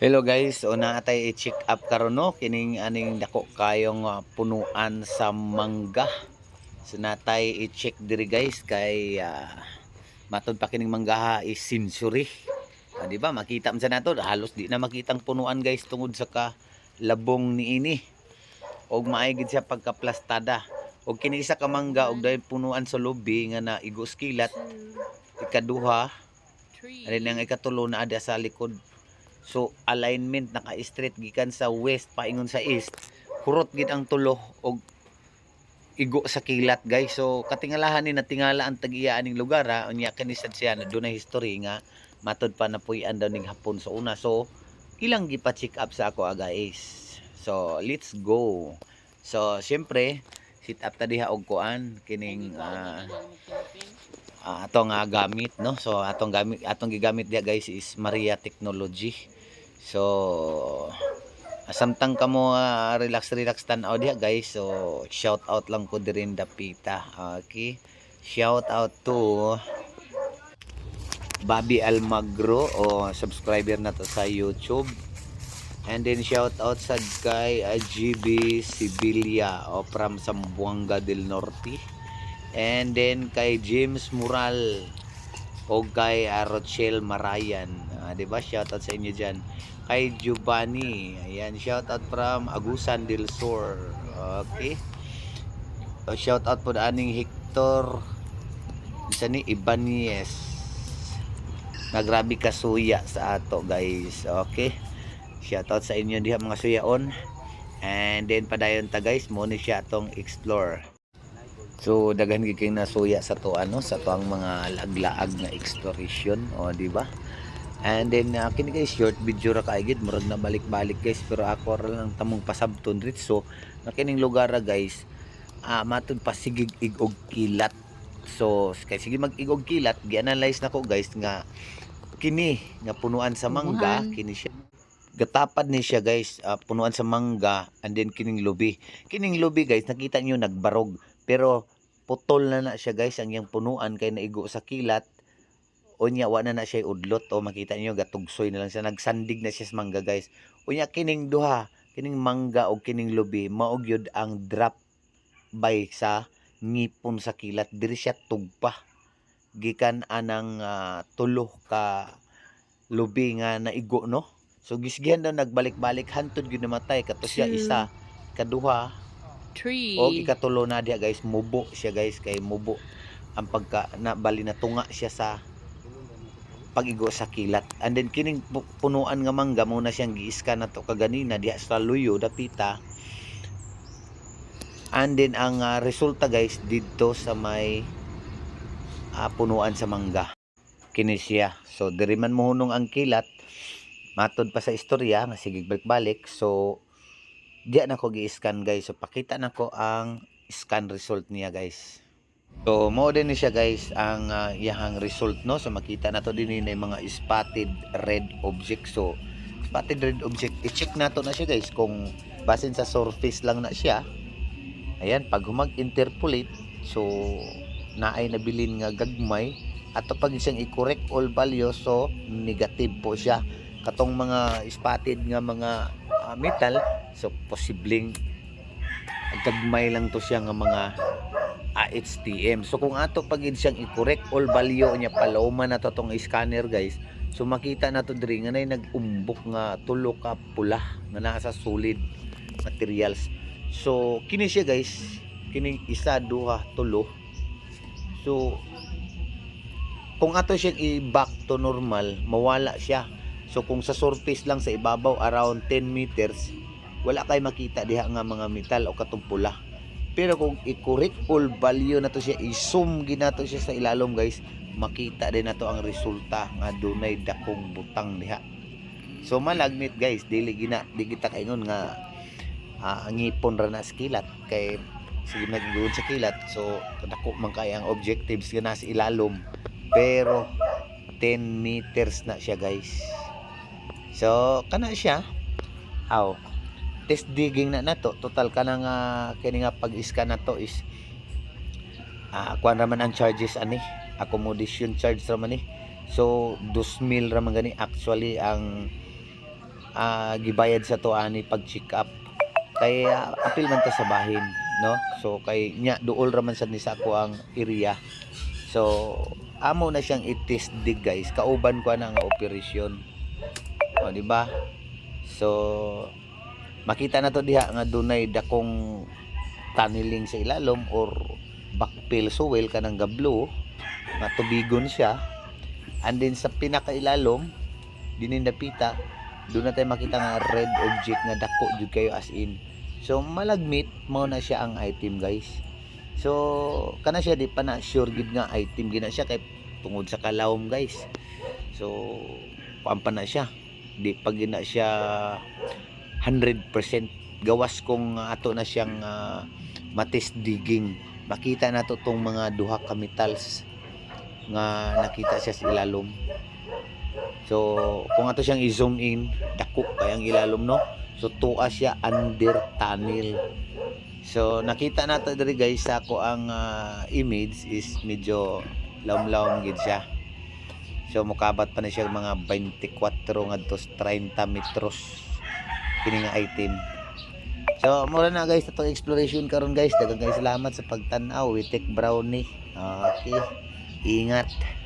Hello guys, una atay i-check up karon no kining aning dako kayong ah, punuan sa mangga. So natay i-check diri guys kay ah, matod pa kining manggaha is sensory. Ah, di ba makita man sa nato halos di na makitang punuan guys tungod sa ka labong niini. Og maaygid siya pagkaplastada. Og kini isa ka mangga og dahil punuan sa lobi nga na igos kilat ikaduha Alin ang ikatulo na ada sa likod. So alignment naka-straight gikan sa west paingon sa east. Kurot gid ang tulo og igo sa kilat guys. So katingalahan ni natingala ang tagiya aning lugar ha. Unya kani sad siya na dunay history nga matod pa na puy-an daw ning hapon sa una. So ilang gipa-check up sa ako ah, guys. So let's go. So syempre sit up ta diha og kuan kining ah, ah, atong ah, gamit no? So atong gamit atong gigamit dia guys is Maria Technology. So samtang kamo ah, relax relax tan-aw diha guys. So shout out lang ko dirin dapita. Okay. Shout out to Bobby Almagro o subscriber na to sa YouTube. And then shout out sa kay ah, GB Sibilia o from Zamboanga del Norte And then kay James Mural o kay uh, Rochelle Marayan. Ah, 'Di ba? Shoutout sa inyo diyan. Kay Giovanni. Ayan, shoutout from Agusan del Sur. Okay. So, shoutout po aning Hector isa ni Ibanez. Nagrabi ka suya sa ato, guys. Okay. Shoutout sa inyo diha mga suyaon. And then padayon ta guys, mo ni siya atong explore. So daghan gid kay nasuya sa to ano sa to ang mga laglaag nga exploration o di ba? And then uh, kini guys short video ra kay gid murag na balik-balik guys pero ako ra lang tamong pasabton rit so na kining lugar ra guys ah matud pasigig igog kilat. So kay sige mag igog kilat gi-analyze nako guys nga kini nga punuan sa mangga kini siya gatapad ni siya guys ah, punuan sa mangga and then kining lubi kining lubi guys nakita niyo nagbarog pero putol na na siya guys ang iyang punuan kay naigo sa kilat. Unya wa na na siya udlot. O makita niyo gatugsoy na lang siya. Nagsandig na siya sa mangga guys. Unya kining duha kining mangga o kining lubi maog yun ang drop by sa ngipon sa kilat. Diri siya tugpa. Gikan anang ah, tulo ka lubi nga naigo no? So gisgihan daw nagbalik-balik. Hantod gyud namatay. Kato siya isa kaduha Tree. o ikatulo na diya guys mubo siya guys kay mubo. Ang pagka na bali na tunga siya sa pagigo sa kilat. And then kining pu- punuan nga mangga mo na siyang giiskan na to kaganina diha sa luyo dapita. And then ang ah, resulta guys dito sa may ah, punuan sa mangga. Kini siya. So diri man mohunong ang kilat matod pa sa istorya nga sige balik-balik. So diya na ko gi-scan guys. So pakita na ko ang scan result niya guys. So mo din ni siya guys ang ah, iyahang result no? So makita na to din ni mga spotted red object. So spotted red object i-check na to na siya guys kung basin sa surface lang na siya. Ayan pag humag interpolate so naay nabilin nga gagmay at pag siyang i-correct all values so negative po siya. Katong mga spotted nga mga ah, metal. So posibleng gagmay lang to siya nga mga AHTM so kung ato pagid siyang i-correct all value niya paloma na to tong scanner guys. So makita na to diri nga nag-umbok nga tulo ka pula nga nasa solid materials. So kini siya guys. Kining isa duha tulo. So kung ato siyang i-back to normal mawala siya So kung sa surface lang sa ibabaw around 10 meters, wala kay makita diha nga mga metal o katong pula. Pero kung i-correct all value na to siya, i-zoom ginato siya sa ilalom guys, makita din nato ang resulta nga dunay dakong butang diha. So malagmit guys, dili gina di kita kaingon nga ah, ang ngipon ra na kilat kay sige nagiguon sa kilat so dako man kay ang objectives nga nasa ilalom pero 10 meters na siya guys So, kana siya. Aw. Test digging na nato. Total ka na nga kini nga pag-scan na to is ah kuan raman ang charges ani. Accommodation charge raman ni. So, 2,000 raman gani actually ang ah, gibayad sa to ani pag check up kay ah, apil man ta sa bahin no so kay nya duol raman sad ni sa ako ang area so amo na siyang i-test dig guys kauban ko na nga operasyon o di ba? So makita na to diha nga dunay dakong tunneling sa ilalom or backfill soil kanang gablo nga tubigon siya. And then sa pinakailalom dinin dapita doon na tayo makita nga red object nga dako jud kayo as in. So malagmit mao na siya ang item guys. So kana siya di pa na sure gid nga item gina siya kay tungod sa kalawom guys. So pampa na siya di pa gina siya 100% gawas kung ato na siyang ah, matis digging makita na to tong mga duha ka metals nga nakita siya sa ilalom So, kung ato siyang i-zoom in, dako kayang ilalom no. So, tuwa siya under tunnel. So, nakita nato diri guys ako ang ah, image is medyo lawm-lawm gid siya. So, mukabat pa na siya mga 24 ngadto sa 30 metros kini nga item. So, mura na guys itong exploration karon guys. Daghang kayo salamat sa pagtan-aw. We take brownie. Okay. Ingat.